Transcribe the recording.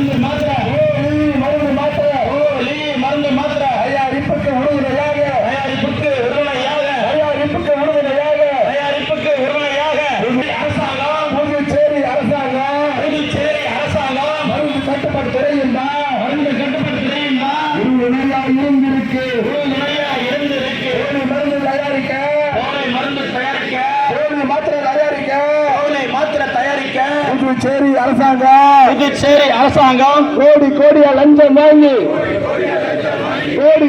மருந்து மாத்திரை. மருந்து மாத்திரை. மருந்து மாத்திரை. தயாரிப்புக்கு உறுதுணையாக தயாரிப்புக்கு உறுதுணையாக தயாரிப்புக்கு உறுதுணையாக தயாரிப்புக்கு உறுதுணையாக அரசாங்கம் புதுச்சேரி அரசாங்கம். புதுச்சேரி அரசாங்கம். மருந்து கட்டுப்பாட்டு துறையும் தான். மருந்து கட்டுப்பாட்டு உறுதுணையா இருந்திருக்கு புதுச்சேரி அரசாங்கம் புதுச்சேரி அரசாங்கம் கோடி கோடியா லஞ்சம் வாங்கி கோடி.